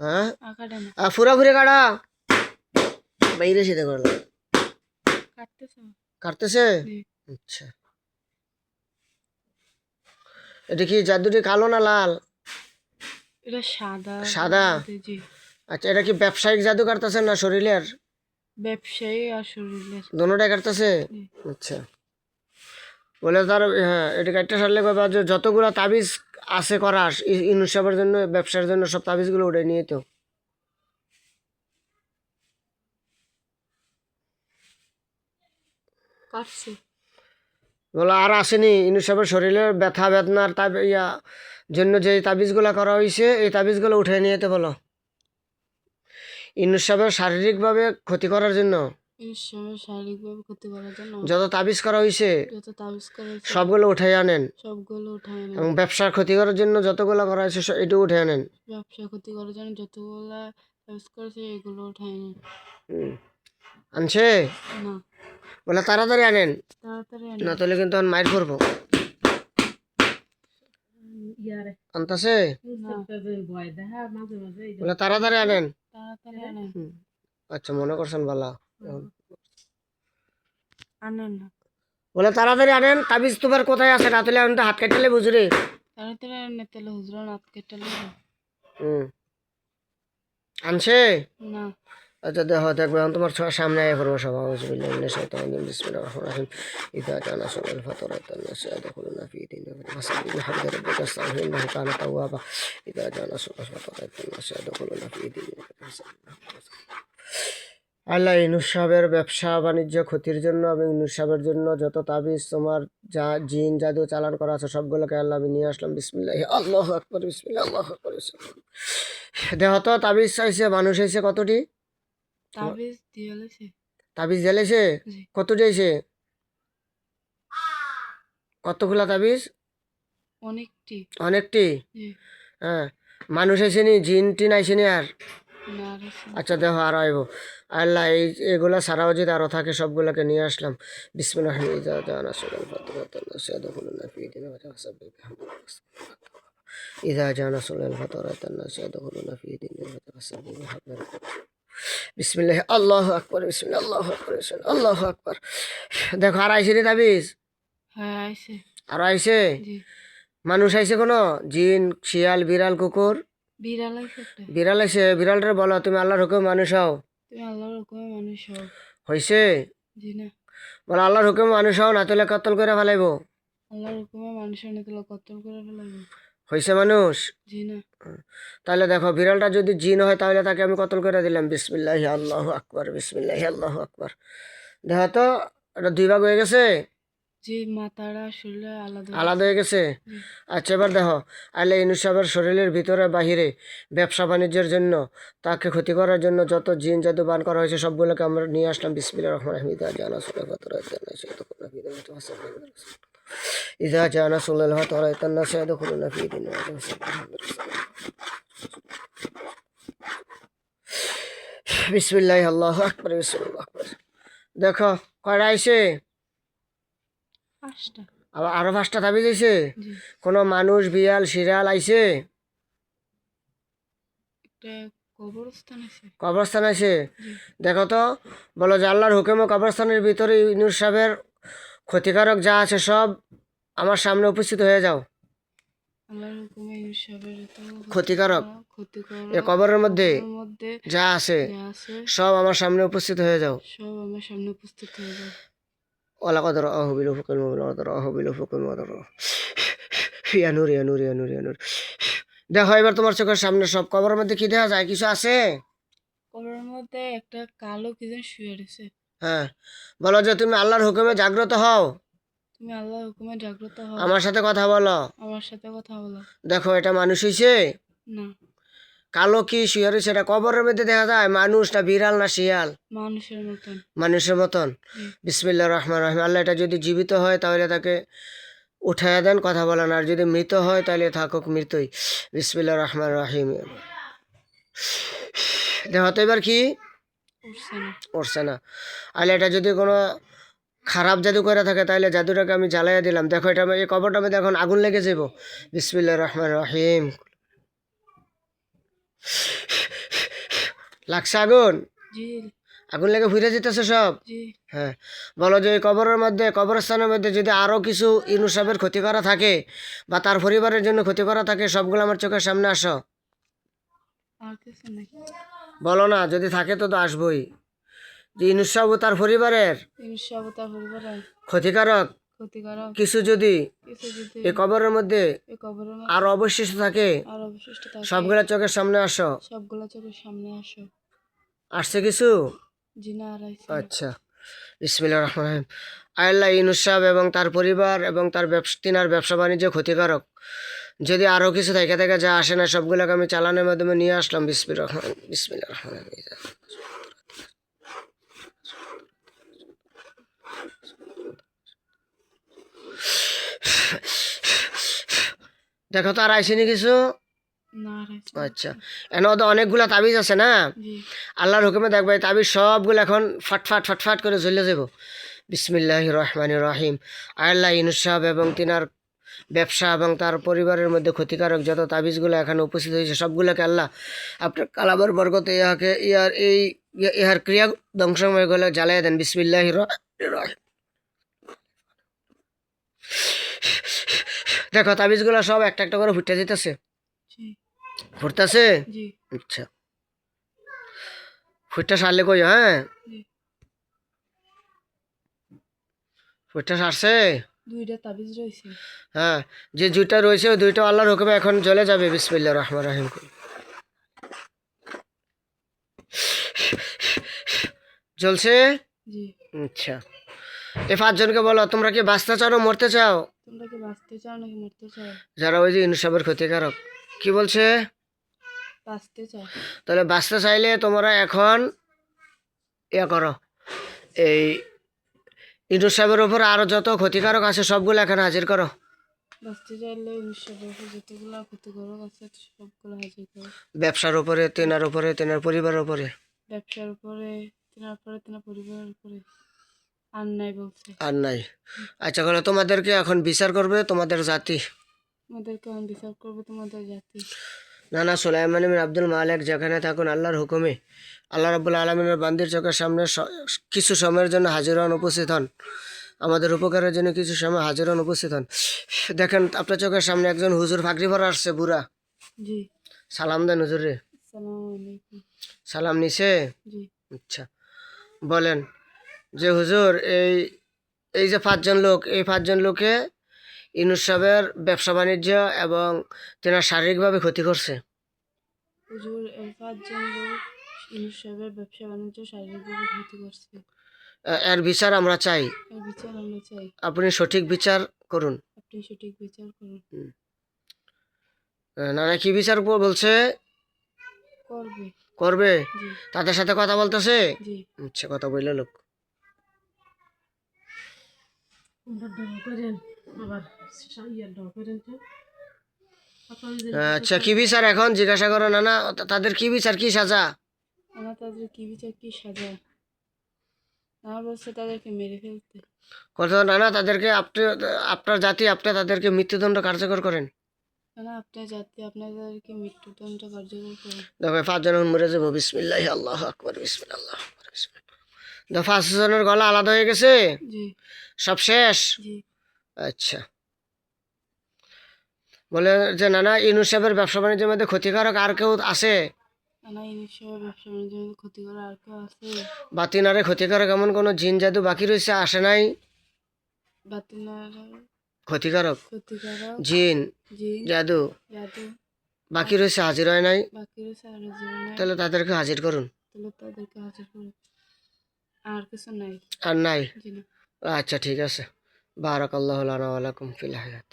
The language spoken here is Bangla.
হ্যাঁ? ফুরাফুরি কাটা? বাইরে সেটা করলাম কাটতেছে? আচ্ছা। এটা কি জাদুটি কালো না লাল? এটা সাদা সাদা? আচ্ছা এটা কি ব্যবসায়িক জাদু কাটতেছে না শরীরের? ব্যবসায়ী আর শরীরের। দোনোটাই কাটতেছে? আচ্ছা। বলে তার হ্যাঁ এটা কাটতে সারলে যতগুলো তাবিজ আছে করার ইনুসাবের জন্য ব্যবসার জন্য সব তাবিজগুলো উঠে নিয়ে তো বলো আর আসেনি ইনুসাবের শরীরের ব্যথা বেদনার তাব ইয়া জন্য যে তাবিজগুলো করা হয়েছে এই তাবিজগুলো উঠে নিয়ে যেতে বলো। ইনুসাবের শারীরিকভাবে ক্ষতি করার জন্য। শারীরিকভাবে ক্ষতি করার জন্য যত তাবিজ করা হয়েছে যত তাবিজ করেছে সবগুলো উঠে আনেন। সবগুলো এবং ব্যবসার ক্ষতি করার জন্য যতগুলো করা হয়েছে এটু উঠে আনেন। ব্যবসা ক্ষতি করার জন্য যতগুলা তাবিজ করেছে এগুলো উঠায় না হুম। আনছে? না। বলে তাড়াতাড়ি আনেন। তাড়াতাড়ি না তাহলে কিন্তু আমি মাইর করব। আনতাছে? না। ভয় দেখা মাঝে মাঝে বলে তাড়াতাড়ি আনেন। তাড়াতাড়ি আনেন। আচ্ছা মনে করছেন বালা। হ্যাঁ। আনেন বলে তাড়াতাড়ি আনেন তাবিজ তোমার কোথায় আছে? না তাহলে আমি তো হাত কাটালে বুঝুরে। তাড়াতাড়ি আনেন তাহলে হুজুর হাত কাটালে হুম। আনছে? না। আচ্ছা দেখো দেখবে। এখন তোমার সামনে আয় করব সব। আউজ বিল্লাহ শয়তান বিসমিল্লাহির রহমানির রহিম। ইদা কানা সালাল ফাতারা কানা সাদ খুলনা ফি দিন মাসালিন হামদ রাব্বিকা সাহিন কানা তাওয়াবা। ইদা কানা সালাল ফাতারা কানা সাদ খুলনা ফি দিন আল্লাহ ইনুস সাহেবের ব্যবসা বাণিজ্য ক্ষতির জন্য এবং ইনুস সাহেবের জন্য যত তাবিজ তোমার যা জিন জাদু চালান করা আছে সবগুলোকে আল্লাহ আমি নিয়ে আসলাম। বিসমিল্লাহ আল্লাহ আকবর বিসমিল্লাহ আল্লাহ আকবর দেহ তো তাবিজ চাইছে মানুষ হয়েছে কতটি? তাবিজ দিয়ে লেছে। তাবিজ জ্বালেছে জি। কত যাইছে কতগুলা তাবিজ? অনেকটি। অনেকটি? হ্যাঁ। মানুষ এসেনি জিন টিন আইসেনি আর। আচ্ছা দেখো আর আইব। আল্লাহ এই এগুলা সারা উচিত আরও থাকে সবগুলোকে নিয়ে আসলাম। বিসমিল্লাহ ইজা জানা সুলাল ফাতরাতান বিসমিল্লাহ আল্লাহ আকবার বিসমিল্লাহ আল্লাহ আকবার আল্লাহ আকবার। দেখো আর তাবিজ? হ্যাঁ আইছে। আর আইসে মানুষ আইসে কোনো? জিন শিয়াল বিড়াল কুকুর? বিড়াল আইছে একটা। বিড়াল বলো তুমি আল্লাহর হুকুম মানুষ হও। তুমি আল্লাহর হুকুমে মানুষ হও। হইছে? জি না। বলে আল্লাহর হুকুম মানুষ হও না তুলে কতল করে ফেলাইব। আল্লাহর হুকুমে মানুষের নিতলা কতল করে মানুষ? তাহলে দেখো বিড়ালটা যদি জিন হয় তাহলে তাকে আমি কতল করে দিলাম। বিসমিল্লাহ আল্লাহ আকবর বিসমিল্লাহ আল্লাহ আকবর। দেখো তো এটা দুই ভাগ হয়ে গেছে। যে শরীরে আলাদা আলাদা হয়ে গেছে। আচ্ছা এবার দেখো আলে ইনুস সাহেবের শরীরের ভিতরে বাহিরে ব্যবসা বাণিজ্যের জন্য তাকে ক্ষতি করার জন্য যত জিন জাদু বান করা হয়েছে সবগুলোকে আমরা নিয়ে আসলাম। বিসমিল্লা রহমান আহমিদা জানা সুলে ইজা জানা সুল্লাহ তরা ইতান্না সাহেদ খুলুন বিসমিল্লাহ আল্লাহ আকবর বিসমিল্লাহ আকবর। দেখো কয়টা আইসে আবার আরও পাঁচটা আইছে জি। কোনো মানুষ বিয়াল শিরাল আইছে? কবরস্থান আছে। দেখো তো বলো যে আল্লাহর হুকুমে কবরস্থানের ভিতরে ইউনুস সাহেবের ক্ষতিকারক যা আছে সব আমার সামনে উপস্থিত হয়ে যাও। ক্ষতিকারক। এ কবরের মধ্যে যা আছে সব আমার সামনে উপস্থিত হয়ে যাও। সব আমার সামনে উপস্থিত হয়ে যায় কদর আহবিল ফুকুল মুবিল কদর আহবিল ফুকুল মদর ইয়া নূর ইয়া নূর ইয়া নূর ইয়া নূর দেখো এবার তোমার চোখের সামনে সব কবরের মধ্যে কি দেখা যায়? কিছু আছে? কবরের মধ্যে একটা কালো কি যেন শুয়ে রয়েছে। হ্যাঁ। বলো যে তুমি আল্লাহর হুকুমে জাগ্রত হও? তুমি আল্লাহর হুকুমে জাগ্রত হও। আমার সাথে কথা বলো। আমার সাথে কথা বলো। দেখো এটা মানুষ হইছে? না। কালো কি শিয়ার এটা কবরের মধ্যে দেখা যায়। মানুষ না বিড়াল না শিয়াল? মানুষের মতন। মানুষের মতন? বিসমিল্লা রহমান রহিম। আল্লাহ এটা যদি জীবিত হয় তাহলে তাকে উঠাইয়া দেন কথা বলেন আর যদি মৃত হয় তাহলে থাকুক মৃতই বিসমিল্লা রহমান রহিম। দেখো তো এবার কি? উঠছে না। আল্লাহ এটা যদি কোনো খারাপ জাদু করে থাকে তাহলে জাদুটাকে আমি জ্বালাইয়া দিলাম। দেখো এটা এই কবরটা মধ্যে এখন আগুন লেগে যাব বিসমিল্লা রহমান রহিম। লাগছে আগুন? আগুন লেগে ফিরে যেতেছে সব? হ্যাঁ। বলো যে কবরের মধ্যে কবরস্থানের মধ্যে যদি আরও কিছু ইনুসাবের ক্ষতি করা থাকে বা তার পরিবারের জন্য ক্ষতি করা থাকে সবগুলো আমার চোখের সামনে আসো। বলো না যদি থাকে তো তো আসবই। যে তার পরিবারের। ক্ষতিকারক? ক্ষতিকারক কিছু যদি কিছু যদি এই কবরের মধ্যে এই কবরের মধ্যে আরও অবশিষ্ট থাকে আর অবশিষ্ট থাকে সবগুলা চোখের সামনে আসো। সবগুলো চোখের সামনে আসো। আসছে কিছু? আর আচ্ছা। বিসমিল্লা রহমান রহিম। ইনুসাব এবং তার পরিবার এবং তার ব্যবসা তিনার ব্যবসা বাণিজ্য ক্ষতিকারক। যদি আরও কিছু থেকে থেকে যা আসে না সবগুলোকে আমি চালানোর মাধ্যমে নিয়ে আসলাম। বিসমিল রহমান বিসমিল্লা রহমান দেখো তো আর আইসিনি কিছু আচ্ছা। এনে তো অনেকগুলা তাবিজ আছে না? আল্লাহর হুকুমে দেখবে এই তাবিজ সবগুলো এখন ফাটফাট ফাটফাট করে জ্বলে যাব। বিসমিল্লাহ রহমান রহিম। আল্লাহ ইনুসাব এবং তিনার ব্যবসা এবং তার পরিবারের মধ্যে ক্ষতিকারক যত তাবিজগুলো এখানে উপস্থিত হয়েছে সবগুলোকে আল্লাহ আপনার কালাবার বরগতে ইহাকে ইহার এই ইহা- ইহার ক্রিয়া ধ্বংসময় গলে জ্বালিয়ে দেন। বিসমিল্লাহ রহিম। দেখো তাবিজগুলো সব একটা একটা করে ফুটে যেতেছে। ফুটতেছে? আচ্ছা। ফুটটা সারলে কই হ্যাঁ? ফুটটা সারছে? দুইটা তাবিজ রয়েছে। হ্যাঁ যে দুইটা রয়েছে ওই দুইটা আল্লাহর হুকুমে এখন চলে যাবে বিসমিল্লা রহমান রাহিম। চলছে আচ্ছা। এই পাঁচজনকে বলো তোমরা কি বাঁচতে চাও না মরতে চাও? তোমরা কি বাঁচতে চাও নাকি মরতে চাও? যারা ওই যে ইনসাবের ক্ষতিকারক। কি বলছে? বাঁচতে চাও। তাহলে বাঁচতে চাইলে তোমরা এখন ইয়া করো এই ইনুস সাহেবের উপর আরও যত ক্ষতিকারক আছে সবগুলো এখানে হাজির করো। বাঁচতে চাইলে ইনশাল্লাহ যতগুলো ক্ষতিকারক আছে সবগুলো হাজির করো। ব্যবসার উপরে তেনার উপরে তেনার পরিবারের উপরে। ব্যবসার উপরে তেনার পরে তেনার পরিবারের উপরে। আর নাই বলছে। আর নাই। আচ্ছা করে তোমাদেরকে এখন বিচার করবে তোমাদের জাতি। তোমাদেরকে আমি বিচার করব তোমাদের জাতি। নানা সুলাইমান বিন আব্দুল মালিক যেখানে থাকুন আল্লাহর হুকুমে আল্লাহ রাবুল আলমিনের বান্দির চোখের সামনে কিছু সময়ের জন্য হাজির হন উপস্থিত হন। আমাদের উপকারের জন্য কিছু সময় হাজির হন উপস্থিত হন। দেখেন আপনার চোখের সামনে একজন হুজুর ফাঁকরি ভরা আসছে বুড়া। জি। সালাম দেন হুজুরে। সালাম নিছে? আচ্ছা। বলেন। যে হুজুর এই এই যে পাঁচজন লোক এই পাঁচজন লোকে ইনুস সাহেবের ব্যবসা বাণিজ্য এবং তেনার শারীরিকভাবে ক্ষতি করছে। হুজুর এই পাঁচজন লোক ইনুস সাহেবের ব্যবসা বাণিজ্য শারীরিকভাবে ক্ষতি করছে। এর বিচার আমরা চাই। এর বিচার আমরা চাই। আপনি সঠিক বিচার করুন। আপনি সঠিক বিচার করুন। নানা কি বিচার বলছে? করবে। করবে? তাদের সাথে কথা বলতেছে? আচ্ছা কথা বললে লোক আমরা ডর করেন আবার ইয়া ডর করেন তো আপনারা যে আচ্ছা কি বিচার এখন? জিজ্ঞাসা করো তা- তাদের কি বিচার কি সাজা? আমার তাদের কি বিচার কি সাজা? তাদেরকে মেরে ফেলতে। কথা নানা তাদেরকে আপনি আপনার জাতি আপনি তাদেরকে মৃত্যুদণ্ড কার্যকর করেন। দেখো পাঁচজন মরে যাব। বিসমিল্লাহ আল্লাহ আকবর বিসমিল্লাহ। আকবর বিসমিল্লাহ গলা আলাদা হয়ে গেছে? সব শেষ? আচ্ছা। বলে যে নানা ইনু সাহেবের ব্যবসা বাণিজ্যের মধ্যে ক্ষতিকারক আর কেউ আছে? না ইনিশ ব্যবসা বাণিজ্যের ক্ষতি করে আর কেউ আছে? বা তিনারে ক্ষতিকারক এমন কোনো জিন জাদু বাকি রয়েছে আসে নাই? ক্ষতিকারক? জিন জাদু বাকি রয়েছে হাজির হয় নাই? তাহলে তাদেরকে হাজির করুন। তাদেরকে হাজির করে আর কিছু নাই। আর নাই? আচ্ছা ঠিক আছে। বারাক আল্লাহ আলাইকুম ফিল হায়াত।